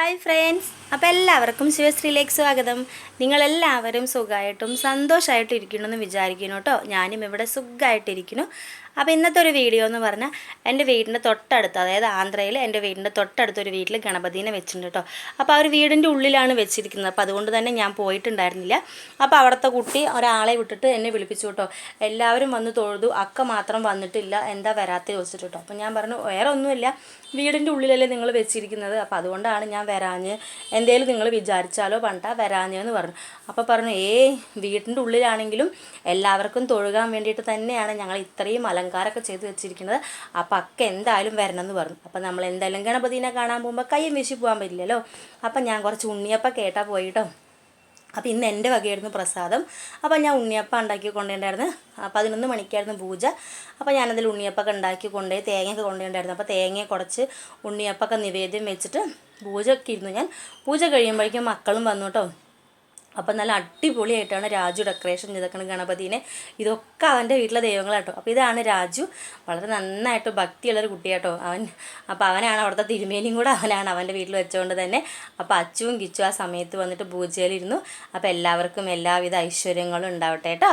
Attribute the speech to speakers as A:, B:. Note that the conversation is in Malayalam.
A: ഹായ് ഫ്രണ്ട്സ് അപ്പോൾ എല്ലാവർക്കും ശിവശ്രീയിലേക്ക് സ്വാഗതം. നിങ്ങളെല്ലാവരും സുഖമായിട്ടും സന്തോഷമായിട്ടും ഇരിക്കണമെന്ന് വിചാരിക്കുന്നു കേട്ടോ. ഞാനും ഇവിടെ സുഖമായിട്ടിരിക്കുന്നു. അപ്പോൾ ഇന്നത്തെ ഒരു വീഡിയോ എന്ന് പറഞ്ഞാൽ എന്റെ വീടിന്റെ തൊട്ടടുത്ത് അതായത് ആന്ധ്രയിൽ എന്റെ വീടിന്റെ തൊട്ടടുത്ത് ഒരു വീട്ടിൽ ഗണപതിനെ വെച്ചിട്ടുണ്ട് കേട്ടോ. അപ്പോൾ ആ ഒരു വീടിന്റെ ഉള്ളിലാണ് വെച്ചിരിക്കുന്നത്. അപ്പോൾ അതുകൊണ്ട് തന്നെ ഞാൻ പോയിട്ടുണ്ടായിരുന്നില്ല. അപ്പോൾ അവിടുത്തെ കുട്ടി ഒരാളെ വിട്ടിട്ട് എന്നെ വിളിപ്പിച്ചു കേട്ടോ. എല്ലാവരും വന്ന് തൊഴുതു. അക്ക മാത്രം വന്നിട്ടില്ല. എന്താ വരാത്ത ചോദിച്ചിട്ട് കേട്ടോ. അപ്പോൾ ഞാൻ പറഞ്ഞു വേറെ ഒന്നുമില്ല. വീടിന്റെ ഉള്ളിലല്ലേ നിങ്ങൾ വെച്ചിരിക്കുന്നത്. അപ്പോൾ അതുകൊണ്ടാണ് ഞാൻ വരാഞ്ഞ് എന്തേലും നിങ്ങൾ വിചാരിച്ചാലോ പണ്ടാ വരാഞ്ഞെന്ന് പറഞ്ഞു. അപ്പോൾ പറഞ്ഞു ഏ വീടിന്റെ ഉള്ളിലാണെങ്കിലും എല്ലാവർക്കും തൊഴുകാൻ വേണ്ടിയിട്ട് തന്നെയാണ് ഞങ്ങൾ ഇത്രയും അലങ്കാരമൊക്കെ ചെയ്തു വെച്ചിരിക്കുന്നത്. അപ്പോൾ അക്ക എന്തായാലും വരണം എന്ന് പറഞ്ഞു. അപ്പോൾ നമ്മൾ എന്തായാലും ഗണപതിനെ കാണാൻ പോകുമ്പോൾ കയ്യും വീശി പോകാൻ പറ്റില്ലല്ലോ. അപ്പം ഞാൻ കുറച്ച് ഉണ്ണിയപ്പം കേട്ടാൽ പോയിട്ടോ. അപ്പോൾ ഇന്ന് എന്റെ വകയായിരുന്നു പ്രസാദം. അപ്പോൾ ഞാൻ ഉണ്ണിയപ്പം ഉണ്ടാക്കി കൊണ്ടുണ്ടായിരുന്നു. പതിനൊന്ന് മണിക്കായിരുന്നു പൂജ. അപ്പോൾ ഞാനതിൽ ഉണ്ണിയപ്പൊക്കെ ഉണ്ടാക്കി കൊണ്ടുപോയി തേങ്ങയൊക്കെ കൊണ്ടുണ്ടായിരുന്നു അപ്പോൾ തേങ്ങയെ കുറച്ച് ഉണ്ണിയപ്പൊക്കെ നിവേദ്യം വെച്ചിട്ട് പൂജയൊക്കെ ഇരുന്നു. ഞാൻ പൂജ കഴിയുമ്പോഴേക്കും മക്കളും വന്നു കേട്ടോ. അപ്പം നല്ല അടിപൊളിയായിട്ടാണ് രാജു ഡെക്കറേഷൻ ചെയ്തേക്കുന്നത് ഗണപതിനെ. ഇതൊക്കെ അവന്റെ വീട്ടിലെ ദൈവങ്ങളാട്ടോ അപ്പോൾ ഇതാണ് രാജു. വളരെ നന്നായിട്ട് ഭക്തിയുള്ളൊരു കുട്ടിയാട്ടോ അവൻ. അപ്പോൾ അവനാണ് അവിടുത്തെ തിരുമേനിയും കൂടെ അവനാണ് അവന്റെ വീട്ടിൽ വെച്ചുകൊണ്ട് തന്നെ. അപ്പോൾ അച്ചുവും കിച്ചു ആ സമയത്ത് വന്നിട്ട് പൂജയിലിരുന്നു. അപ്പോൾ എല്ലാവർക്കും എല്ലാവിധ ഐശ്വര്യങ്ങളും ഉണ്ടാവട്ടെ കേട്ടോ.